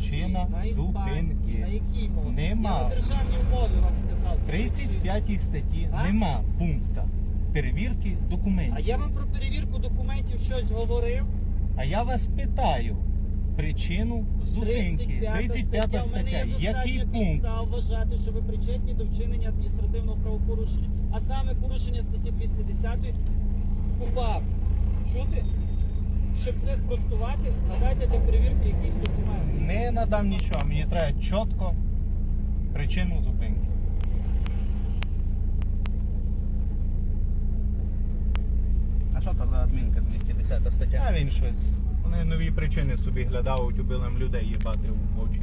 Причина на зупинки. на якій мові? Нема. Я на державній мові вам сказав. В 35 статті А? нема пункта перевірки А документів. я вам про перевірку документів щось говорив. А я вас питаю причину зупинки. 35 У мене стаття. є Який достатньо пункт? підстав вважати, що ви причетні до вчинення адміністративного правопорушення. А саме порушення статті 210 КУПАП. Чути? Щоб це спростувати, надайте для перевірки якісь документи. Не надам нічого, мені треба чітко причину зупинки. А що то за адмінка 210 стаття? А він щось. Вони нові причини собі глядають, убилим людей їбати в очі.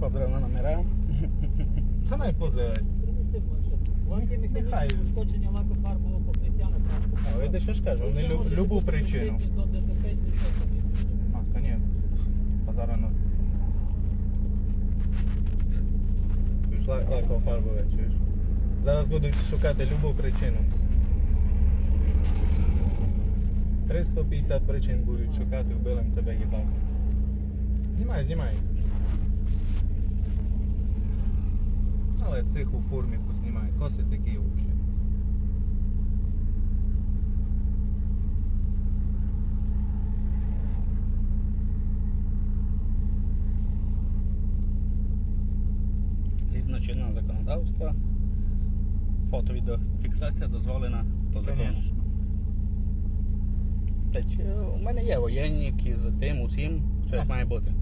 Побрав на номера. Це найпозирать. Принеси планшет. У вас є Нехай. механічне ушкодження лакофарбового покриття на транспортному. А ви що ж кажу, вони люб, любу причину. А, конечно. Позарано. Пішла лакофарбове, чуєш? Зараз будуть шукати любу причину. 350 причин будуть шукати, вбилим тебе їбав. Знімай, знімай. Але цих у формі познімай. Коси такі взагалі. Чинного законодавства, фото-відеофіксація дозволена по закону. Та чи у мене є воєнник із тим усім, все як має бути.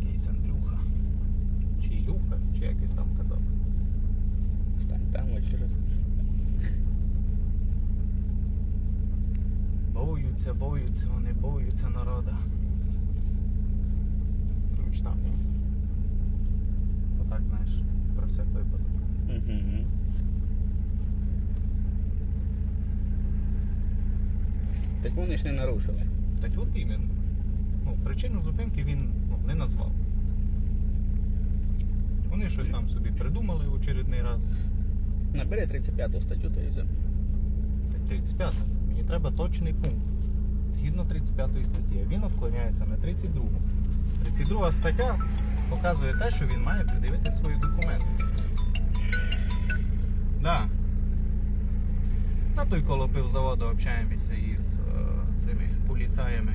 Якийсь Андрюха. Чи Ілюха, чи як він там казав. Стань там через. Боються, боються, вони боються народа. Ні? Отак, знаєш, про всяк випадок. Угу. Так вони ж не нарушили. Так от іменно. Ну, причину зупинки він ну, не назвав. Вони щось там собі придумали в очередний раз. Набери 35 статтю та і все. Так 35. Мені треба точний пункт. Згідно 35 статті. Він відклоняється на 32. 32 стаття показує те, що він має придивити свої документи. Да. На той коло пивзаводу общаємося із е, цими поліцаями.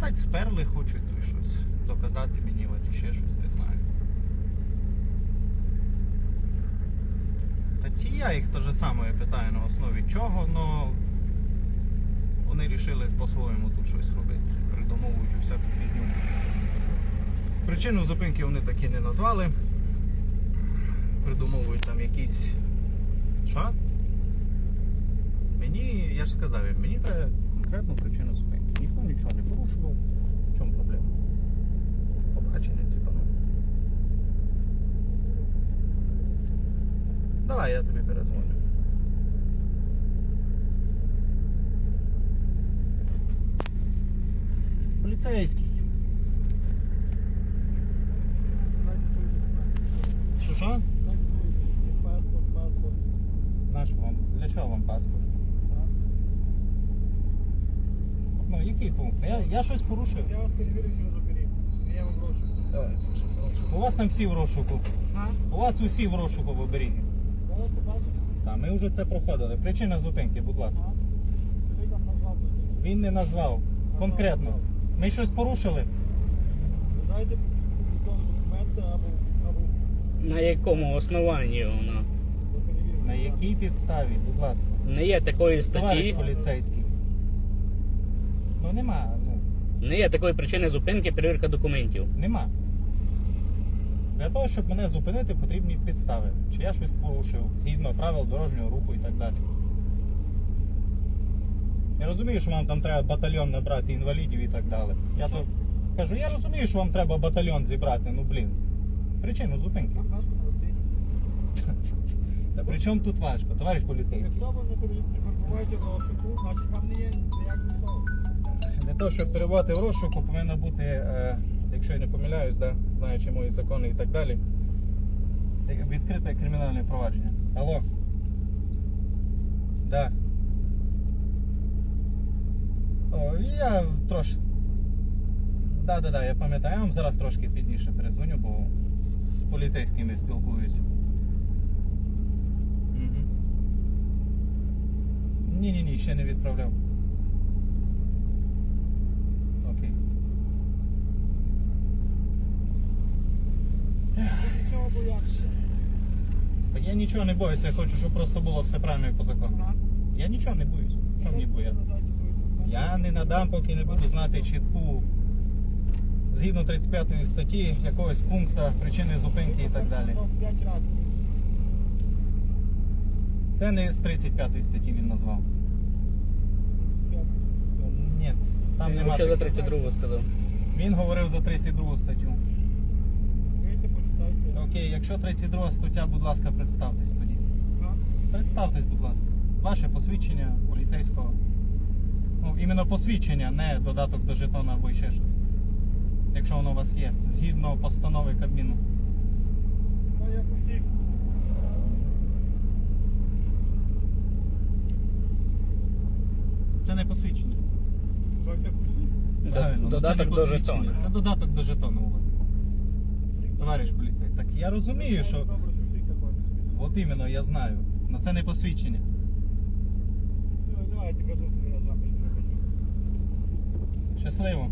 Та сперли хочуть щось доказати мені, от ще щось знаю. Я їх те же саме питаю на основі чого, но вони вирішили по-своєму тут щось робити. Придумовують всяку фігню. Причину зупинки вони таки не назвали. Придумовують там якісь. Що? Мені, я ж сказав, мені треба конкретну причину зупинки. Ніхто нічого не порушував. В чому проблема? Побачення, Давай, я тобі перезвоню. Поліцейський. Що що? Паспорт, паспорт. Наш вам. Для чого вам паспорт? Ну, який пункт? Я, я щось порушив. Я вас перевірю через оберіг. Я вам прошу. Давай. У вас там всі в розшуку. А? У вас усі в розшуку в оберігі. Так, ми вже це проходили. Причина зупинки, будь ласка. Він не назвав. Конкретно. Ми щось порушили. Дайте документи або, На якому основанні вона? На якій підставі, будь ласка. Не є такої Товариш статті, поліцейський. Ну нема, ну, не є такої причини зупинки перевірка документів. нема. Для того, щоб мене зупинити, потрібні підстави. Чи я щось порушив згідно правил дорожнього руху і так далі. Я розумію, що вам там треба батальйон набрати інвалідів і так далі. Я то кажу, я розумію, що вам треба батальйон зібрати, ну блін. Причину зупинки. Та при чому тут важко, товариш поліцейський? Якщо ви не перебуваєте в розшуку, значить вам не є того. Для того, щоб перебувати в розшуку, повинна бути, е, якщо я не помиляюсь, да, знаючи мої закони і так далі. Відкрите кримінальне провадження. Алло. Да. О, я трошки. Да, да, да, я пам'ятаю, я вам зараз трошки пізніше перезвоню, бо з, з поліцейськими спілкуюсь. Угу. Ні, ні, ні, ще не відправляв. Окей. Нічого боявся. Так я нічого не боюся, я хочу, щоб просто було все правильно і по закону. Я нічого не боюсь. Що мені боятися? Я не надам, поки не буду знати чітку, згідно 35 статті, якогось пункту, причини зупинки і так далі. Це не з 35 статті він назвав. Ні, там Він нема. ще за 32 сказав. Він говорив за 32 статтю. Окей, якщо 32 стаття, будь ласка, представтесь тоді. Представтесь, будь ласка. Ваше посвідчення поліцейського. Ну, іменно посвідчення, не додаток до жетона або ще щось. Якщо воно у вас є, згідно постанови Кабміну. Ну, як у всіх. Це не посвідчення. Так, як у всіх. Правильно, ну, Додаток до посвідчення. жетона. Це додаток до жетону у вас. Товариш поліцей. Так я розумію, що. Добре, що всіх такого. От іменно, я знаю. На це не посвідчення. Давайте казати, я запис. Щасливо.